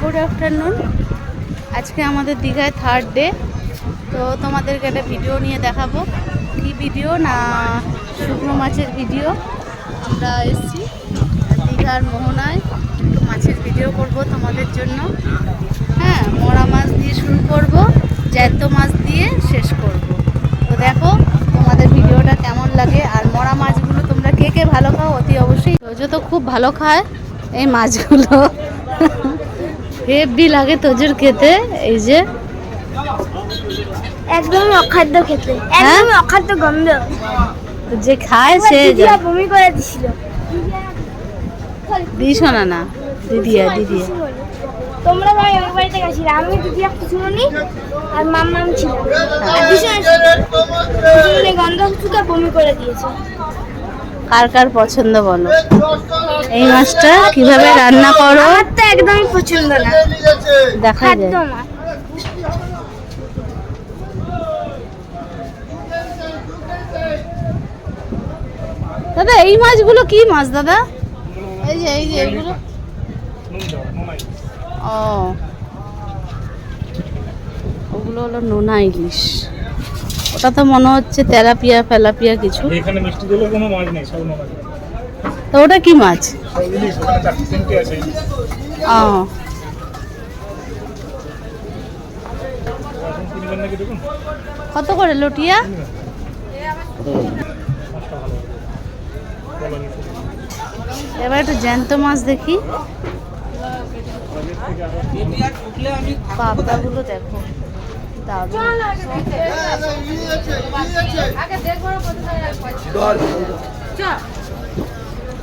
Good afternoon. আজকে আমাদের দীঘায় থার্ড ডে তো তোমাদেরকে একটা ভিডিও নিয়ে দেখাবো। কি ভিডিও না শুকনো মাছের ভিডিও আমরা এসেছি দীঘার মোহনায়। একটু মাছের ভিডিও করব তোমাদের জন্য। হ্যাঁ মরা মাছ দিয়ে শুরু করব, জ্যান্ত মাছ দিয়ে শেষ করব। তো দেখো তোমাদের ভিডিওটা কেমন লাগে, আর মরা মাছগুলো তোমরা কে কে ভালো খাও অতি অবশ্যই। তোজো তো খুব ভালো খায় এই মাছগুলো। হেভি লাগে তোজোর খেতে এই যে। একদমই অখাদ্য খেতে হ্যাঁ? একদমই অখাদ্য গন্ধ। যে খায় আমার সে বমি করে দিছিল। দিস না না দিদিয়া দিদিয়া। তোমরা ভাই ওই বাড়িতে গেছিলে আমি দিদি একটা শুনুনি আর মাম্মাম ছিল আর ভীষণ গন্ধ শুকে বমি করে দিয়েছে। কার কার পছন্দ বলো? এই মাছটা কীভাবে রান্না করো? আমার তো একদমই পছন্দ না। দেখা যায়। দাদা এই মাছগুলো কি মাছ দাদা? এই যে এই যে এইগুলো ও। ওগুলো হলো নোনা ইলিশ। ওটা তো মনে হচ্ছে তেলাপিয়া ফেলাপিয়া কিছু। এখানে মিষ্টি দিলে কোনো মাছ নেই সব মাছ তো ওটা কি মাছ? ও। কত করে লটিয়া? এবার একটু জ্যান্ত মাছ দেখি। পাবদাগুলো দেখো। দারুণ। হ্যাঁ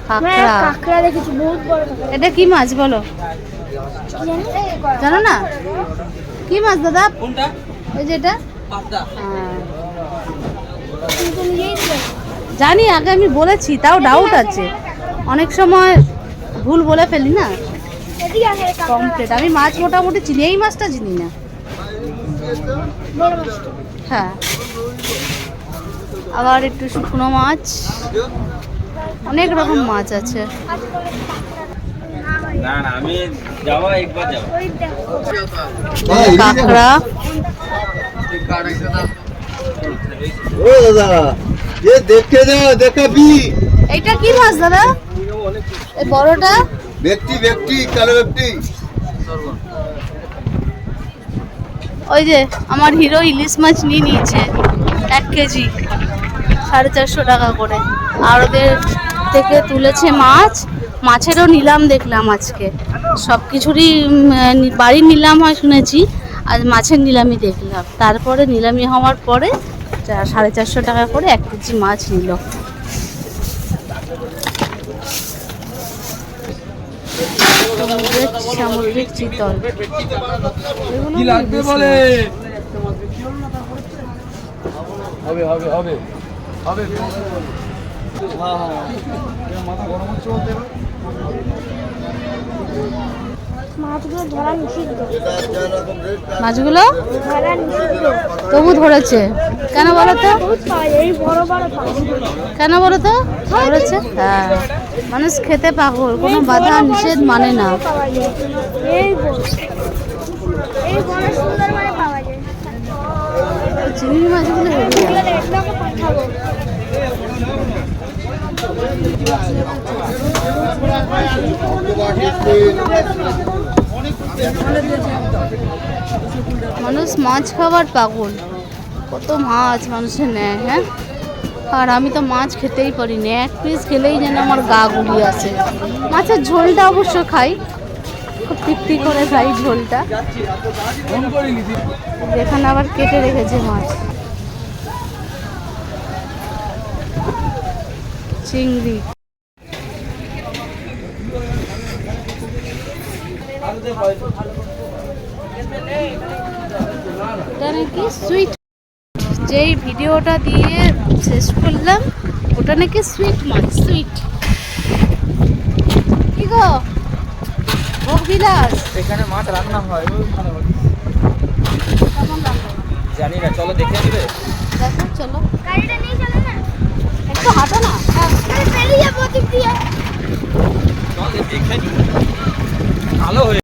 কাঁকড়া কাঁকড়া দেখেছি বহুত বড় এটা কি মাছ বলো? জানো না? কি মাছ দাদা? ওই যেটা হ্যাঁ। জানি আগে আমি বলেছি তাও ডাউট আছে। অনেক সময় ভুল বলে ফেলি না। কমপ্লিট আমি মাছ মোটামুটি চিনি এই মাছটা চিনি না। হ্যাঁ। আবার একটু শুকনো মাছ। অনেক রকম মাছ আছে। কাঁকড়া ও দাদা এ দেখে দেখাবি। এইটা কি মাছ দাদা? এই বড়টা? ব্যক্তি ব্যক্তি কালো ব্যক্তি। ওই যে আমার হিরো ইলিশ মাছ নিয়ে নিয়েছে, এক কেজি, সাড়ে চারশো টাকা করে। আর ওদের থেকে তুলেছে মাছ, মাছেরও নিলাম দেখলাম আজকে। সব কিছুরই বাড়ির নিলাম হয় শুনেছি, আর মাছের নিলামই দেখলাম। তারপরে নিলামি হওয়ার পরে সাড়ে চারশো টাকা করে এক কেজি মাছ নিল। সামুদ্রিক চিতল। এগুলো বেশি হবে হবে হবে। হবে। মাছগুলো ধরা নিষিদ্ধ। মাছগুলো? ধরা নিষিদ্ধ। তবু ধরেছে। কেন বলো তো? কেন বলো তো? ধরেছে হ্যাঁ। মানুষ খেতে পাগল কোনো বাধা নিষেধ মানে না। মানে চিংড়ি মাছগুলো মানুষ মাছ খাবার পাগল। কত মাছ মানুষের নেয় হ্যাঁ? আর আমি তো মাছ খেতেই পারি না এক পিস খেলেই যেন আমার গা গুলি আছে মাছের ঝোলটা অবশ্য খাই, খুব তৃপ্তি করে খাই ঝোলটা। এখানে আবার কেটে রেখেছে মাছ। চিংড়ি। এটা সুইট যেই ভিডিওটা দিয়ে শেষ করলাম ওটা নাকি সুইট মাছ সুইট কি গো? ভোগ বিলাস এখানে মাছ রান্না হয় জানি না চলো দেখে নিবে